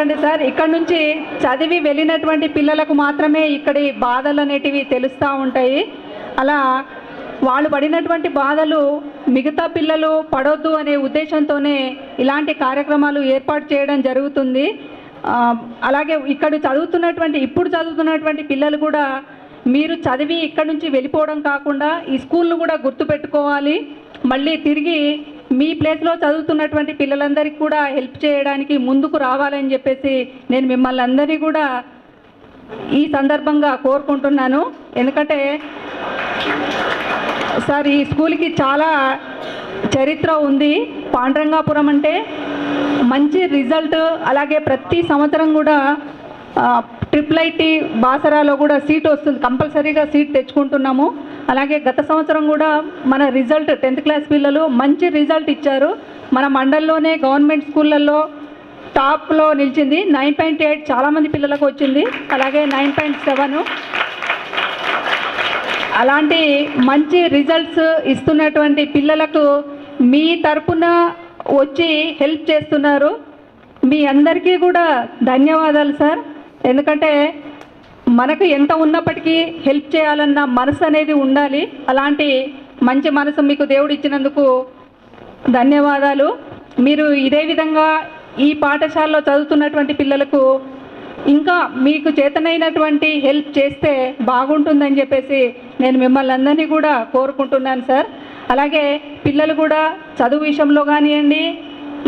ఎందుకంటే సార్. ఇక్కడ నుంచి చదివి వెళ్ళినటువంటి పిల్లలకు మాత్రమే ఇక్కడి బాధలు అనేటివి తెలుస్తూ ఉంటాయి. అలా వాళ్ళు పడినటువంటి బాధలు మిగతా పిల్లలు పడొద్దు అనే ఉద్దేశంతోనే ఇలాంటి కార్యక్రమాలు ఏర్పాటు చేయడం జరుగుతుంది. అలాగే ఇక్కడ చదువుతున్నటువంటి ఇప్పుడు చదువుతున్నటువంటి పిల్లలు కూడా మీరు చదివి ఇక్కడ నుంచి వెళ్ళిపోవడం కాకుండా ఈ స్కూల్ను కూడా గుర్తుపెట్టుకోవాలి. మళ్ళీ తిరిగి మీ ప్లేస్లో చదువుతున్నటువంటి పిల్లలందరికీ కూడా హెల్ప్ చేయడానికి ముందుకు రావాలని చెప్పేసి నేను మిమ్మల్ని అందరినీ కూడా ఈ సందర్భంగా కోరుకుంటున్నాను. ఎందుకంటే సార్ ఈ స్కూల్కి చాలా చరిత్ర ఉంది. పాండ్రంగాపురం అంటే మంచి రిజల్ట్ అలాగే ప్రతి సంవత్సరం కూడా ట్రిపుల్ ఐటీ బాసరాలో కూడా సీట్ వస్తుంది. కంపల్సరీగా సీట్ తెచ్చుకుంటున్నాము. అలాగే గత సంవత్సరం కూడా మన రిజల్ట్ టెన్త్ క్లాస్ పిల్లలు మంచి రిజల్ట్ ఇచ్చారు. మన మండల్లోనే గవర్నమెంట్ స్కూళ్ళల్లో టాప్లో నిలిచింది. నైన్ పాయింట్ ఎయిట్ చాలామంది పిల్లలకు వచ్చింది. అలాగే నైన్ పాయింట్ సెవెన్ అలాంటి మంచి రిజల్ట్స్ ఇస్తున్నటువంటి పిల్లలకు మీ తరపున వచ్చి హెల్ప్ చేస్తున్నారు. మీ అందరికీ కూడా ధన్యవాదాలు సార్ ఎందుకంటే మనకు ఎంత ఉన్నప్పటికీ హెల్ప్ చేయాలన్న మనసు అనేది ఉండాలి. అలాంటి మంచి మనసు మీకు దేవుడు ఇచ్చినందుకు ధన్యవాదాలు. మీరు ఇదే విధంగా ఈ పాఠశాలలో చదువుతున్నటువంటి పిల్లలకు ఇంకా మీకు చేతనైనటువంటి హెల్ప్ చేస్తే బాగుంటుందని చెప్పేసి నేను మిమ్మల్ని అందరినీ కూడా కోరుకుంటున్నాను సార్. అలాగే పిల్లలు కూడా చదువు విషయంలో కానివ్వండి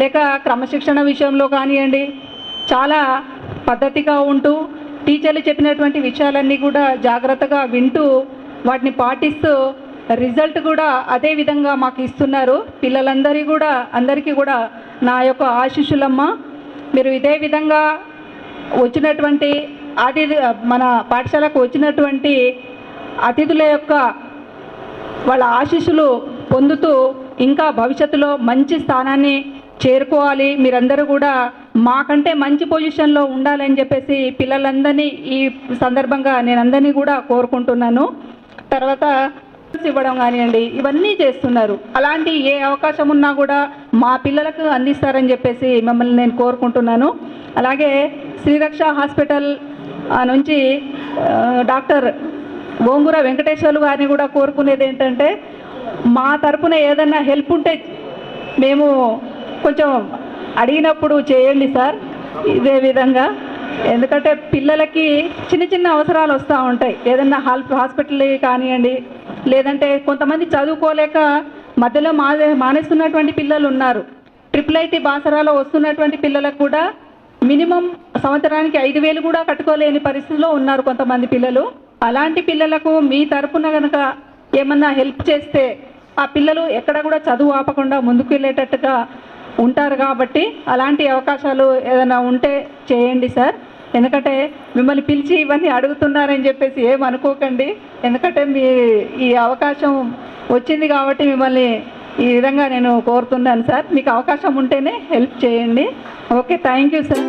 లేక క్రమశిక్షణ విషయంలో కానివ్వండి చాలా పద్ధతిగా ఉంటూ టీచర్లు చెప్పినటువంటి విషయాలన్నీ కూడా జాగ్రత్తగా వింటూ వాటిని పాటిస్తూ రిజల్ట్ కూడా అదే విధంగా మాకు ఇస్తున్నారు. పిల్లలందరి కూడా అందరికీ కూడా నా యొక్క ఆశీస్సులమ్మ. మీరు ఇదే విధంగా వచ్చినటువంటి అతిథి మన పాఠశాలకు వచ్చినటువంటి అతిథుల యొక్క వాళ్ళ ఆశీస్సులు పొందుతూ ఇంకా భవిష్యత్తులో మంచి స్థానాన్ని చేరుకోవాలి. మీరందరూ కూడా మాకంటే మంచి పొజిషన్లో ఉండాలని చెప్పేసి పిల్లలందరినీ ఈ సందర్భంగా నేను అందరినీ కూడా కోరుకుంటున్నాను. తర్వాత ఇవ్వడం కానివ్వండి ఇవన్నీ చేస్తున్నారు. అలాంటి ఏ అవకాశం ఉన్నా కూడా మా పిల్లలకు అందిస్తారని చెప్పేసి మిమ్మల్ని నేను కోరుకుంటున్నాను. అలాగే శ్రీరక్ష హాస్పిటల్ నుంచి డాక్టర్ గోంగూర వెంకటేశ్వర్లు గారిని కూడా కోరుకునేది ఏంటంటే మా తరపున ఏదన్నా హెల్ప్ ఉంటే మేము కొంచెం అడిగినప్పుడు చేయండి సార్ ఇదే విధంగా. ఎందుకంటే పిల్లలకి చిన్న చిన్న అవసరాలు వస్తూ ఉంటాయి. ఏదన్నా హాల్ హాస్పిటల్ కానివ్వండి లేదంటే కొంతమంది చదువుకోలేక మధ్యలో మానే మానేస్తున్నటువంటి పిల్లలు ఉన్నారు. ట్రిపుల్ ఐటీ బాసరాలో వస్తున్నటువంటి పిల్లలకు కూడా మినిమం సంవత్సరానికి ఐదు వేలు కూడా కట్టుకోలేని పరిస్థితిలో ఉన్నారు కొంతమంది పిల్లలు. అలాంటి పిల్లలకు మీ తరపున కనుక ఏమన్నా హెల్ప్ చేస్తే ఆ పిల్లలు ఎక్కడ కూడా చదువు ఆపకుండా ముందుకు వెళ్ళేటట్టుగా ఉంటారు కాబట్టి అలాంటి అవకాశాలు ఏదైనా ఉంటే చేయండి సార్. ఎందుకంటే మిమ్మల్ని పిలిచి ఇవన్నీ అడుగుతున్నారని చెప్పేసి ఏమనుకోకండి ఎందుకంటే మీ ఈ అవకాశం వచ్చింది కాబట్టి మిమ్మల్ని ఈ విధంగా నేను కోరుతున్నాను సార్. మీకు అవకాశం ఉంటేనే హెల్ప్ చేయండి. Okay thank you sir.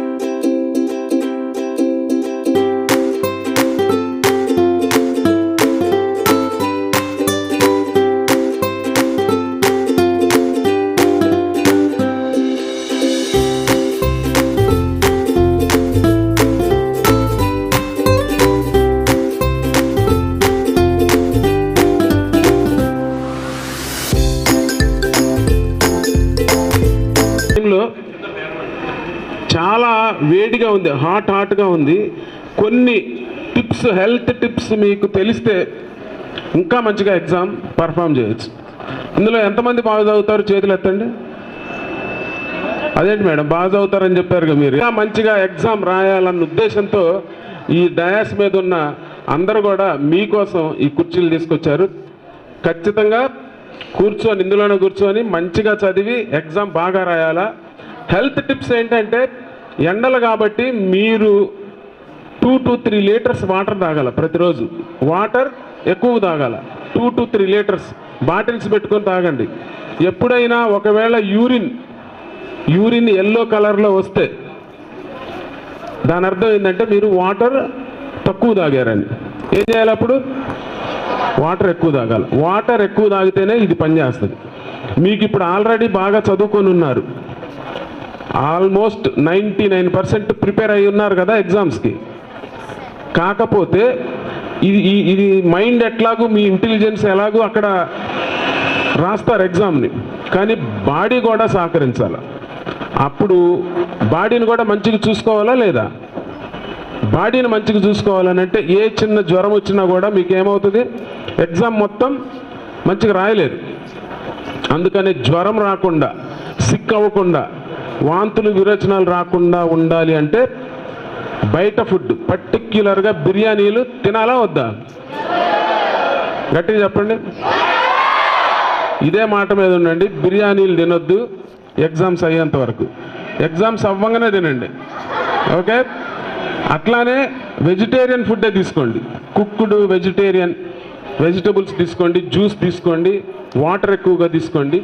ఉంది హాట్ హాట్గా ఉంది. కొన్ని టిప్స్ హెల్త్ టిప్స్ మీకు తెలిస్తే ఇంకా మంచిగా ఎగ్జామ్ పర్ఫామ్ చేయొచ్చు. ఇందులో ఎంతమంది బాగా చదువుతారు చేతులు ఎత్తండి? అదేంటి మేడం బాగా చదువుతారని చెప్పారు మీరు. ఇంకా మంచిగా ఎగ్జామ్ రాయాలన్న ఉద్దేశంతో ఈ డయాస్ మీద ఉన్న అందరూ కూడా మీకోసం ఈ కుర్చీలు తీసుకొచ్చారు. ఖచ్చితంగా కూర్చొని ఇందులోనే కూర్చొని మంచిగా చదివి ఎగ్జామ్ బాగా రాయాలా. హెల్త్ టిప్స్ ఏంటంటే ఎండలు కాబట్టి మీరు two to three litres water తాగాల ప్రతిరోజు. వాటర్ ఎక్కువ తాగాల. Two to three litres bottles పెట్టుకొని తాగండి. ఎప్పుడైనా ఒకవేళ యూరిన్ యూరిన్ ఎల్లో కలర్లో వస్తే దాని అర్థం ఏంటంటే మీరు వాటర్ తక్కువ తాగారని. ఏం చేయాలి అప్పుడు? వాటర్ ఎక్కువ తాగాలి. వాటర్ ఎక్కువ తాగితేనే ఇది పనిచేస్తుంది మీకు ఇప్పుడు ఆల్రెడీ బాగా చదువుకొని ఉన్నారు. Almost ninety nine percent prepare అయి ఉన్నారు కదా ఎగ్జామ్స్కి. కాకపోతే ఇది ఇది మైండ్ ఎట్లాగూ మీ ఇంటెలిజెన్స్ ఎలాగూ అక్కడ రాస్తారు ఎగ్జామ్ని. కానీ బాడీ కూడా సహకరించాలి. అప్పుడు బాడీని కూడా మంచిగా చూసుకోవాలా లేదా? బాడీని మంచిగా చూసుకోవాలని అంటే ఏ చిన్న జ్వరం వచ్చినా కూడా మీకు ఏమవుతుంది ఎగ్జామ్ మొత్తం మంచిగా రాయలేదు. అందుకని జ్వరం రాకుండా సిక్ అవ్వకుండా వాంతులు విరోచనాలు రాకుండా ఉండాలి అంటే బయట ఫుడ్ పర్టిక్యులర్గా బిర్యానీలు తినాలా వద్దా? గట్టిగా చెప్పండి. ఇదే మాట మీద ఉండండి బిర్యానీలు తినొద్దు ఎగ్జామ్స్ అయ్యేంత వరకు. ఎగ్జామ్స్ అవ్వంగానే తినండి. ఓకే? అట్లానే వెజిటేరియన్ ఫుడ్డే తీసుకోండి. కుక్కుడు వెజిటేరియన్ వెజిటబుల్స్ తీసుకోండి జ్యూస్ తీసుకోండి వాటర్ ఎక్కువగా తీసుకోండి.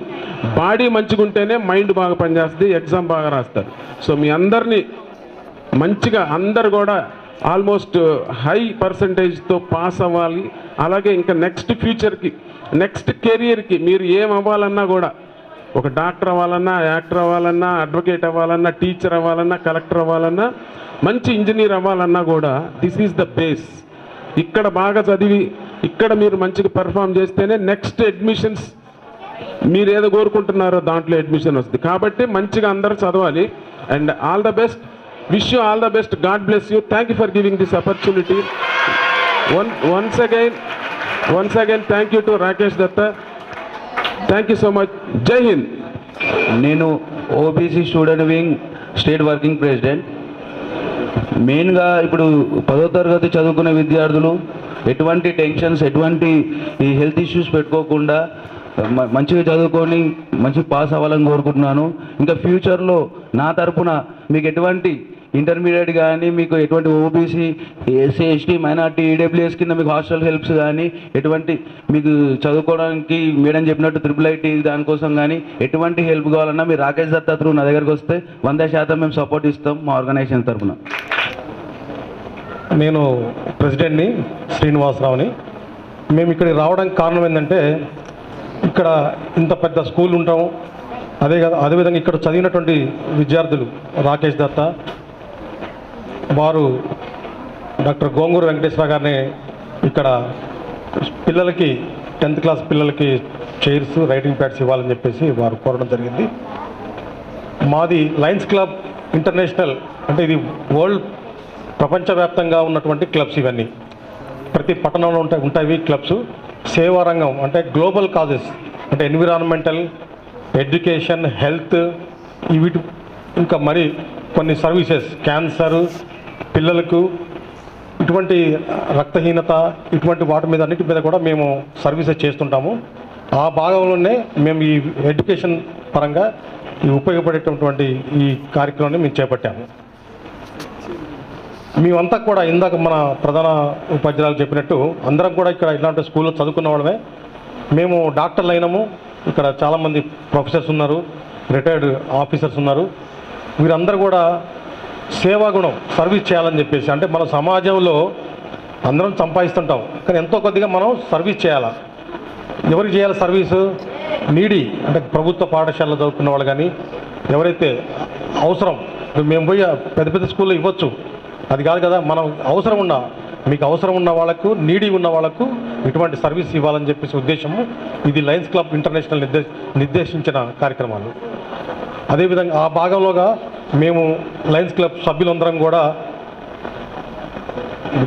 బాడీ మంచిగా ఉంటేనే మైండ్ బాగా పనిచేస్తుంది ఎగ్జామ్ బాగా రాస్తారు సో మీ అందరినీ మంచిగా అందరు కూడా ఆల్మోస్ట్ హై పర్సంటేజ్తో పాస్ అవ్వాలి. అలాగే ఇంకా నెక్స్ట్ ఫ్యూచర్కి నెక్స్ట్ కెరియర్కి మీరు ఏం అవ్వాలన్నా కూడా ఒక డాక్టర్ అవ్వాలన్నా యాక్టర్ అవ్వాలన్నా అడ్వకేట్ అవ్వాలన్నా టీచర్ అవ్వాలన్నా కలెక్టర్ అవ్వాలన్నా మంచి ఇంజనీర్ అవ్వాలన్నా కూడా దిస్ ఈజ్ ద బేస్. ఇక్కడ బాగా చదివి ఇక్కడ మీరు మంచిగా పెర్ఫామ్ చేస్తేనే నెక్స్ట్ అడ్మిషన్స్ మీరు ఏదో కోరుకుంటున్నారో దాంట్లో అడ్మిషన్ వస్తుంది. కాబట్టి మంచిగా అందరూ చదవాలి. And all the best wish you all the best God bless you thank you for giving this opportunity one once again once again thank you to Rakesh Datta thank you so much Jai Hind నేను OBC student wing state working president మెయిన్గా ఇప్పుడు పదో తరగతి చదువుకునే విద్యార్థులు ఎటువంటి tensions ఎటువంటి ఈ హెల్త్ ఇష్యూస్ పెట్టుకోకుండా మంచిగా చదువుకొని మంచి పాస్ అవ్వాలని కోరుకుంటున్నాను. ఇంకా ఫ్యూచర్లో నా తరపున మీకు ఎటువంటి ఇంటర్మీడియట్ కానీ మీకు ఎటువంటి OBC SC ST minority EWS కింద మీకు హాస్టల్ హెల్ప్స్ కానీ ఎటువంటి మీకు చదువుకోవడానికి మేడం చెప్పినట్టు త్రిపుల్ ఐటీ దానికోసం కానీ ఎటువంటి హెల్ప్ కావాలన్నా మీరు రాకేష్ దత్తా త్రూ నా దగ్గరకు వస్తే వంద శాతం మేము సపోర్ట్ ఇస్తాం మా ఆర్గనైజేషన్ తరపున. నేను ప్రెసిడెంట్ని శ్రీనివాసరావుని. మేము ఇక్కడికి రావడానికి కారణం ఏంటంటే ఇక్కడ ఇంత పెద్ద స్కూల్ ఉంటాం. అదే కదా అదేవిధంగా ఇక్కడ చదివినటువంటి విద్యార్థులు రాకేష్ దత్త వారు డాక్టర్ గోంగూరు వెంకటేశ్వర గారిని ఇక్కడ పిల్లలకి టెన్త్ క్లాస్ పిల్లలకి చైర్స్ రైటింగ్ ప్యాడ్స్ ఇవ్వాలని చెప్పేసి వారు కోరడం జరిగింది. మాది లయన్స్ క్లబ్ ఇంటర్నేషనల్ అంటే ఇది వరల్డ్ ప్రపంచవ్యాప్తంగా ఉన్నటువంటి క్లబ్స్ ఇవన్నీ. ప్రతి పట్టణంలో ఉంటాయి ఉంటాయి క్లబ్స్. సేవా రంగం అంటే గ్లోబల్ కాజెస్ అంటే ఎన్విరాన్మెంటల్ ఎడ్యుకేషన్ హెల్త్ వీటి ఇంకా మరి కొన్ని సర్వీసెస్ క్యాన్సర్ పిల్లలకు ఇటువంటి రక్తహీనత ఇటువంటి వాటి మీద అన్నిటి మీద కూడా మేము సర్వీసెస్ చేస్తుంటాము. ఆ భాగంలోనే మేము ఈ ఎడ్యుకేషన్ పరంగా ఈ ఉపయోగపడేటటువంటి ఈ కార్యక్రమాన్ని మేము చేపట్టాము. మేమంతా కూడా ఇందాక మన ప్రధాన ఉపాధ్యాయులు చెప్పినట్టు అందరం కూడా ఇక్కడ ఇలాంటి స్కూల్లో చదువుకున్న వాళ్ళమే. మేము డాక్టర్లు అయినాము. ఇక్కడ చాలామంది ప్రొఫెసర్స్ ఉన్నారు రిటైర్డ్ ఆఫీసర్స్ ఉన్నారు. వీరందరూ కూడా సేవాగుణం సర్వీస్ చేయాలని చెప్పేసి అంటే మన సమాజంలో అందరం సంపాదిస్తుంటాం. కానీ ఎంతో కొద్దిగా మనం సర్వీస్ చేయాలా. ఎవరికి చేయాలి సర్వీసు? నీడి అంటే ప్రభుత్వ పాఠశాలలో చదువుకున్న వాళ్ళు కానీ ఎవరైతే అవసరం మేము పోయి పెద్ద పెద్ద స్కూల్లో ఇవ్వచ్చు. అది కాదు కదా మనం అవసరం ఉన్న మీకు అవసరం ఉన్న వాళ్ళకు నీడీ ఉన్న వాళ్ళకు ఇటువంటి సర్వీస్ ఇవ్వాలని చెప్పేసి ఉద్దేశము. ఇది లయన్స్ క్లబ్ ఇంటర్నేషనల్ నిర్దేశ నిర్దేశించిన కార్యక్రమాలు. అదేవిధంగా ఆ భాగంలోగా మేము లయన్స్ క్లబ్ సభ్యులందరం కూడా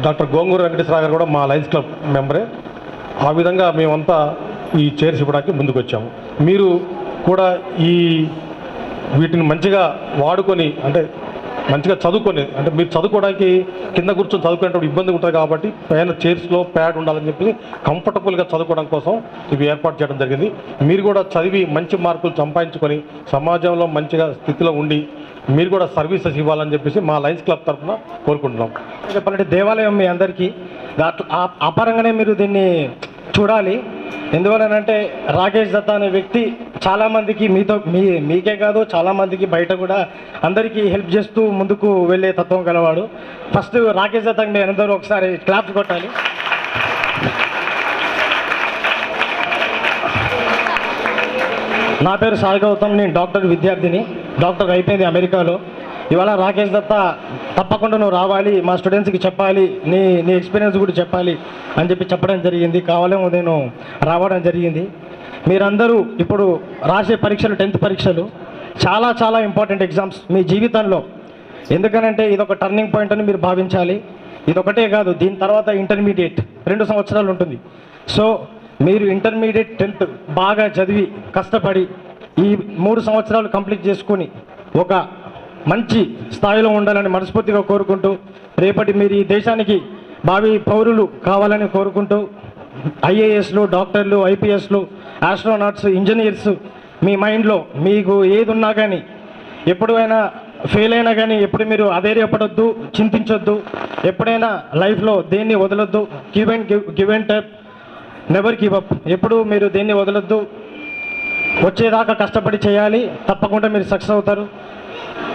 డాక్టర్ గోంగూరు వెంకటేశ్వర గారు కూడా మా లయన్స్ క్లబ్ మెంబరే. ఆ విధంగా మేమంతా ఈ చైర్స్ ఇవ్వడానికి ముందుకు వచ్చాము మీరు కూడా ఈ వీటిని మంచిగా వాడుకొని అంటే మంచిగా చదువుకొని అంటే మీరు చదువుకోవడానికి కింద కూర్చొని చదువుకునేటప్పుడు ఇబ్బంది ఉంటుంది కాబట్టి పైన చైర్స్లో ప్యాడ్ ఉండాలని చెప్పి కంఫర్టబుల్గా చదువుకోవడం కోసం ఇవి ఏర్పాటు చేయడం జరిగింది. మీరు కూడా చదివి మంచి మార్కులు సంపాదించుకొని సమాజంలో మంచిగా స్థితిలో ఉండి మీరు కూడా సర్వీసెస్ ఇవ్వాలని చెప్పేసి మా లయన్స్ క్లబ్ తరఫున కోరుకుంటున్నాం. చెప్పాలంటే దేవాలయం మీ అందరికీ దాంట్లో ఆ- మీరు దీన్ని చూడాలి. ఎందువలనంటే రాకేష్ దత్తా అనే వ్యక్తి చాలామందికి మీతో మీ మీకే కాదు చాలామందికి బయట కూడా అందరికీ హెల్ప్ చేస్తూ ముందుకు వెళ్ళే తత్వం గలవాడు. ఫస్ట్ రాకేష్ దత్తాకి మీరు అందరూ ఒకసారి క్లాప్ కొట్టాలి. నా పేరు సాయి గౌతమ్ నేను డాక్టర్ విద్యార్థిని. డాక్టర్ అయిపోయింది అమెరికాలో. ఇవాళ రాకేష్ దత్త తప్పకుండా నువ్వు రావాలి మా స్టూడెంట్స్కి చెప్పాలి నీ నీ ఎక్స్పీరియన్స్ కూడా చెప్పాలి అని చెప్పి చెప్పడం జరిగింది. కావాలేమో నేను రావడం జరిగింది. మీరందరూ ఇప్పుడు రాసే పరీక్షలు టెన్త్ పరీక్షలు చాలా చాలా ఇంపార్టెంట్ ఎగ్జామ్స్ మీ జీవితంలో. ఎందుకనంటే ఇది ఒక టర్నింగ్ పాయింట్ అని మీరు భావించాలి. ఇదొకటే కాదు దీని తర్వాత ఇంటర్మీడియట్ రెండు సంవత్సరాలు ఉంటుంది. సో మీరు ఇంటర్మీడియట్ టెన్త్ బాగా చదివి కష్టపడి ఈ మూడు సంవత్సరాలు కంప్లీట్ చేసుకొని ఒక మంచి స్థాయిలో ఉండాలని మనస్ఫూర్తిగా కోరుకుంటూ రేపటి మీరు ఈ దేశానికి భావి పౌరులు కావాలని కోరుకుంటూ ఐఏఎస్లు డాక్టర్లు ఐపీఎస్లు ఆస్ట్రోనాట్స్ ఇంజనీర్స్ మీ మైండ్లో మీకు ఏది ఉన్నా కానీ ఎప్పుడైనా ఫెయిల్ అయినా కానీ ఎప్పుడు మీరు అధైర్యపడొద్దు చింతించొద్దు ఎప్పుడైనా లైఫ్లో దేన్ని వదలొద్దు give and give give and type never give up ఎప్పుడు మీరు దేన్ని వదలొద్దు వచ్చేదాకా కష్టపడి చేయాలి తప్పకుండా మీరు సక్సెస్ అవుతారు.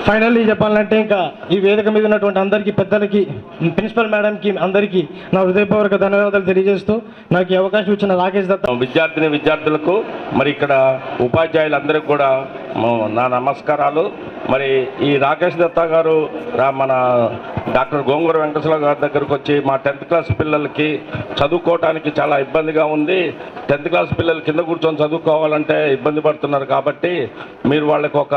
ఫైనల్లీ చెప్పాలంటే ఇంకా ఈ వేదిక మీద ఉన్నటువంటి అందరికీ పెద్దలకి ప్రిన్సిపల్ మేడంకి అందరికీ నా హృదయపూర్వక ధన్యవాదాలు తెలియజేస్తూ నాకు ఈ అవకాశం ఇచ్చిన రాకేష్ దత్త. విద్యార్థిని విద్యార్థులకు మరి ఇక్కడ ఉపాధ్యాయులందరికీ కూడా నా నమస్కారాలు. మరి ఈ రాకేష్ దత్తా గారు రా- మన డాక్టర్ గోంగూర వెంకటేశ్వర గారి దగ్గరకు వచ్చి మా టెన్త్ క్లాస్ పిల్లలకి చదువుకోవటానికి చాలా ఇబ్బందిగా ఉంది. టెన్త్ క్లాస్ పిల్లలు కింద కూర్చొని చదువుకోవాలంటే ఇబ్బంది పడుతున్నారు కాబట్టి మీరు వాళ్ళకి ఒక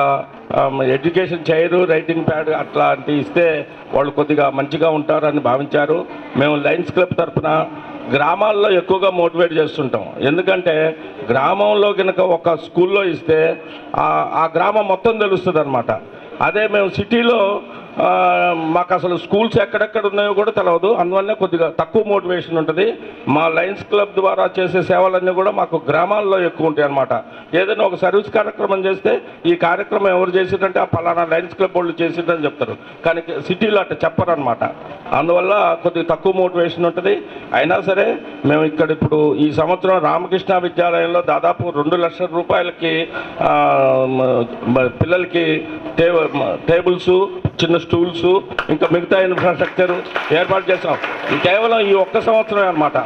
ఎడ్యుకేషన్ చైరు రైటింగ్ ప్యాడ్ అట్లాంటివి ఇస్తే వాళ్ళు కొద్దిగా మంచిగా ఉంటారని భావించారు. మేము లయన్స్ క్లబ్ తరఫున గ్రామాల్లో ఎక్కువగా మోటివేట్ చేస్తుంటాం. ఎందుకంటే గ్రామంలో కనుక ఒక స్కూల్లో ఇస్తే ఆ- గ్రామం మొత్తం తెలుస్తుంది అనమాట అదే మేము సిటీలో మాకు అసలు స్కూల్స్ ఎక్కడెక్కడ ఉన్నాయో కూడా తెలియదు అందువల్ల కొద్దిగా తక్కువ మోటివేషన్ ఉంటుంది. మా లయన్స్ క్లబ్ ద్వారా చేసే సేవలన్నీ కూడా మాకు గ్రామాల్లో ఎక్కువ ఉంటాయి అనమాట ఏదైనా ఒక సర్వీస్ కార్యక్రమం చేస్తే ఈ కార్యక్రమం ఎవరు చేసిందంటే ఆ పలానా లయన్స్ క్లబ్ వాళ్ళు చేసిందని చెప్తారు. కానీ సిటీలో అట్లా చెప్పరు అనమాట అందువల్ల కొద్దిగా తక్కువ మోటివేషన్ ఉంటుంది. అయినా సరే మేము ఇక్కడ ఇప్పుడు ఈ సంవత్సరం రామకృష్ణ విద్యాలయంలో దాదాపు రెండు లక్షల రూపాయలకి పిల్లలకి టేబుల్స్ చిన్న స్టూల్స్ ఇంకా మిగతా ఇన్ఫ్రాస్ట్రక్చర్ ఏర్పాటు చేసాం ఇది కేవలం ఈ ఒక్క సంవత్సరమే అనమాట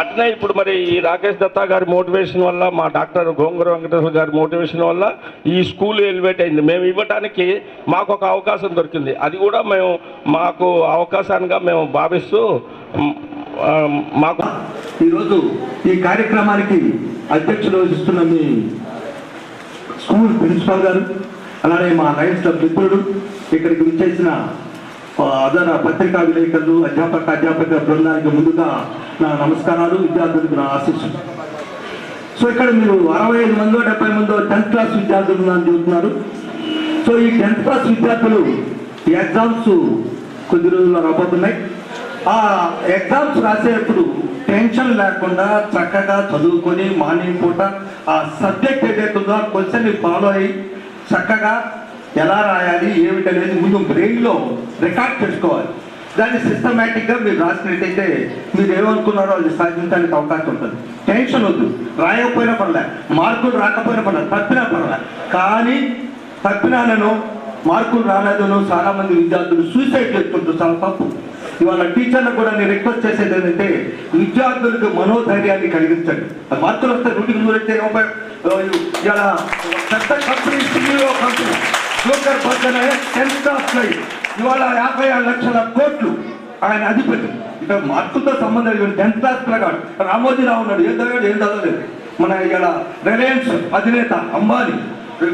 అట్నే ఇప్పుడు మరి ఈ రాకేష్ దత్తా గారి మోటివేషన్ వల్ల మా డాక్టర్ గోంగూర వెంకటేశ్వర గారి మోటివేషన్ వల్ల ఈ స్కూల్ ఎలివేట్ అయింది. మేము ఇవ్వటానికి మాకు ఒక అవకాశం దొరికింది. అది కూడా మేము మాకు అవకాశానికి మేము భావిస్తూ మాకు ఈరోజు ఈ కార్యక్రమానికి అధ్యక్షులు వహిస్తున్న మీ స్కూల్ ప్రిన్సిపాల్ గారు అలానే మా లయన్స్ మిత్రుడు ఇక్కడికి విచ్చేసిన అదన పత్రికా విలేకరులు అధ్యాపక అధ్యాపక బృందానికి ముందుగా నా నమస్కారాలు విద్యార్థులకు నా ఆశీస్సులు. సో ఇక్కడ మీరు అరవై ఐదు మందో డెబ్బై మందో టెన్త్ క్లాస్ విద్యార్థులు ఉన్నారని చూస్తున్నారు సో ఈ టెన్త్ క్లాస్ విద్యార్థులు ఈ ఎగ్జామ్స్ కొద్ది రోజుల్లో రాబోతున్నాయి. ఆ ఎగ్జామ్స్ రాసేటప్పుడు టెన్షన్ లేకుండా చక్కగా చదువుకొని మార్నింగ్ పూట ఆ సబ్జెక్ట్ ఏదైతే ఉందో క్వశ్చన్ ఫాలో అయ్యి చక్కగా ఎలా రాయాలి ఏమిటి అనేది ముందు బ్రెయిన్లో రికార్డ్ చేసుకోవాలి దాన్ని సిస్టమేటిక్గా మీరు రాసినట్టయితే మీరు ఏమనుకున్నారో అది సాధించడానికి అవకాశం ఉంటుంది. టెన్షన్ వద్దు. రాయకపోయినా పర్లే మార్కులు రాకపోయినా పర్లే తప్పినా పర్లే. కానీ తప్పినానను మార్కులు రాలేదను చాలా మంది విద్యార్థులు సూసైడ్ చేసుకుంటారు చాలా తప్పు. ఇవాళ టీచర్లకు కూడా నేను రిక్వెస్ట్ చేసేది ఏంటంటే విద్యార్థులకు మనోధైర్యాన్ని కలిగించండి. మార్కులు వస్తే నూటికి నూరైతే ఇవాళ పెద్ద కంపెనీ కంపెనీ కంపెనీ జోకర్ పక్కన టెన్త్ ఇవాళ యాభై ఆరు లక్షల కోట్లు ఆయన అధిపతి. ఇక మార్కులతో సంబంధం లేదు టెన్త్ క్లాస్ పిల్లగాడు రామోజీరావు ఉన్నాడు. ఏం చదివాడు? ఏం చదవలేదు. మన ఇలా రిలయన్స్ అధినేత అంబానీ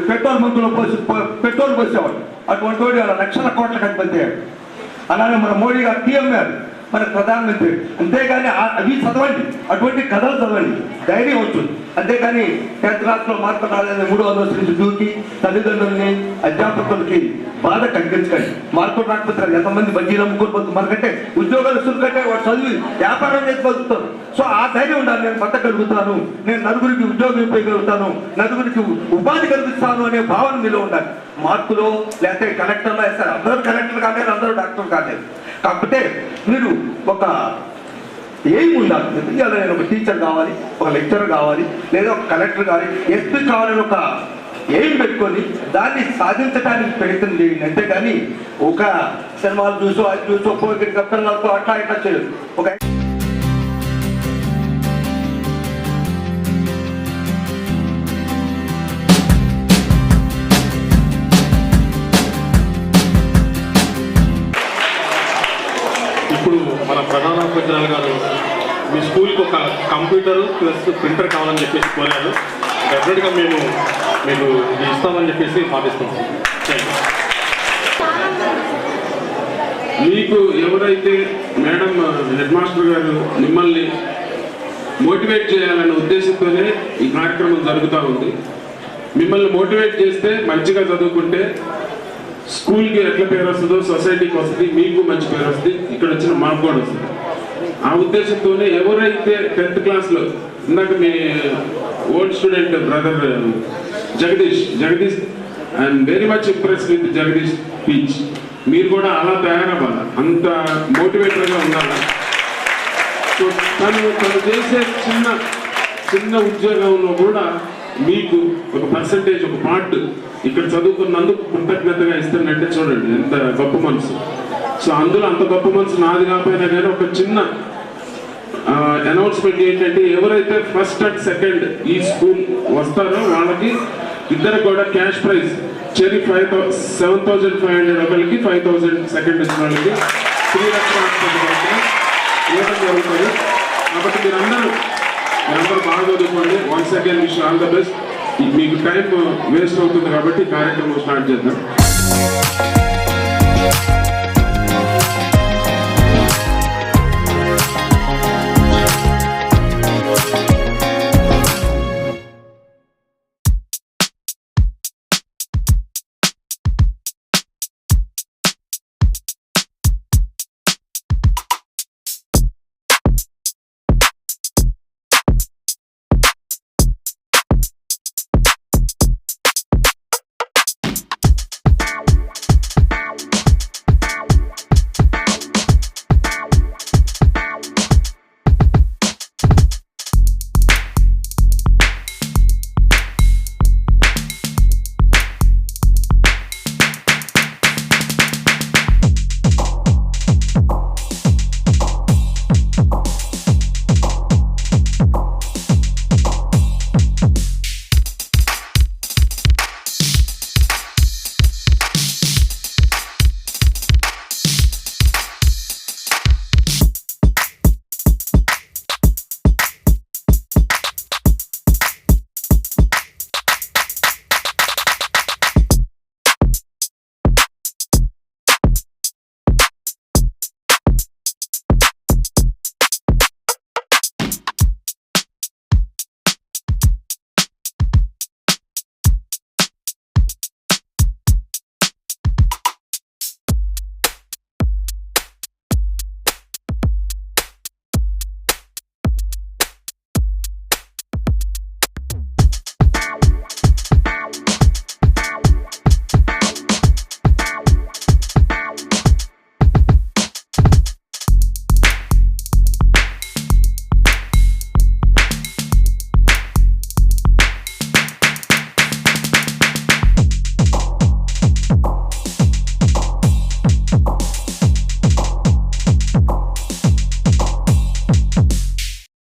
పెట్రోల్ బంకులో పోసి పెట్రోల్ పోసేవాడు. అటువంటి వాడు లక్షల కోట్ల అధిపతి అలానే మన మోడీ గారు టీఎంఆర్. మన ప్రధానమంత్రి. అంతేగాని ఆ- అవి చదవండి. అటువంటి కథలు చదవండి. ధైర్యం ఉంటుంది అంతేగాని టెన్త్ క్లాస్లో మార్కులు రాలేదని మూడు వందల నుంచి దూకి తల్లిదండ్రుల్ని అధ్యాపకులకి బాధ కలిగించకండి మార్కులు రాకపోతే ఎంతమంది బజ్జీలు అమ్ముకొని పోతుంది మనకంటే ఉద్యోగాలు సురుకంటే వాడు చదివి వ్యాపారం చేసి బతుకుతారు సో ఆ ధైర్యం ఉండాలి. నేను బతకగలుగుతాను. నేను నలుగురికి ఉద్యోగం ఇవ్వగలుగుతాను. నలుగురికి ఉపాధి కలిగిస్తాను అనే భావన మీలో ఉండాలి. మార్కులు లేకపోతే కలెక్టర్లో వేస్తారు అందరూ కలెక్టర్ కాలేదు అందరూ డాక్టర్ కాలేదు. కాకపోతే మీరు ఒక ఏం ఉండాలి? ఇవాళ నేను ఒక టీచర్ కావాలి ఒక లెక్చర్ కావాలి లేదా ఒక కలెక్టర్ కావాలి. ఎస్పీ కావాలని ఒక ఏం పెట్టుకొని దాన్ని సాధించడానికి ప్రయత్నం చేయండి. అంతేగాని ఒక సినిమాలు చూసో అది చూసో పోయి అట్లా ఇట్లా చేయదు ఒక కంప్యూటర్ ప్లస్ ప్రింటర్ కావాలని చెప్పేసి కోరారు. డెఫినెట్గా మేము మీకు ఇది ఇస్తామని చెప్పేసి భావిస్తాం మీకు ఎవరైతే మేడం హెడ్ మాస్టర్ గారు మిమ్మల్ని మోటివేట్ చేయాలనే ఉద్దేశంతోనే ఈ కార్యక్రమం జరుగుతూ ఉంది. మిమ్మల్ని మోటివేట్ చేస్తే మంచిగా చదువుకుంటే స్కూల్కి ఎట్లా పేరు వస్తుందో సొసైటీకి వస్తుంది మీకు మంచి పేరు వస్తుంది ఇక్కడ వచ్చిన మాకు కూడా వస్తుంది. ఆ ఉద్దేశంతోనే ఎవరైతే టెన్త్ క్లాస్లో ఇందాక మీ old student brother Jagadish Jagadish I'm very much impress with Jagadish speech మీరు కూడా అలా తయారవ్వాలి. అంత మోటివేటర్గా ఉండాలి. సో తను తను చేసే చిన్న చిన్న ఉద్యోగంలో కూడా మీకు ఒక పర్సంటేజ్ ఒక పార్ట్ ఇక్కడ చదువుకున్నందుకు కృతజ్ఞతగా ఇస్తానంటే చూడండి ఎంత గొప్ప మనసు. సో అందులో అంత గొప్ప మనసు నాది కాకపోయినా కానీ ఒక చిన్న అనౌన్స్మెంట్ ఏంటంటే ఎవరైతే ఫస్ట్ అండ్ సెకండ్ ఈ స్కూల్ వస్తారో వాళ్ళకి ఇద్దరు కూడా క్యాష్ ప్రైజ్ చెరి five thou seven thousand five hundred ఒకరికి ఫైవ్ థౌసండ్ సెకండ్ ఇచ్చిన వాళ్ళకి త్రీ లక్షల ఇవ్వడం జరుగుతుంది. కాబట్టి మీరందరూ మీరందరూ బాగా చదువుకోండి once again wish all the best మీకు టైం వేస్ట్ అవుతుంది కాబట్టి ఈ కార్యక్రమం స్టార్ట్ చేద్దాం.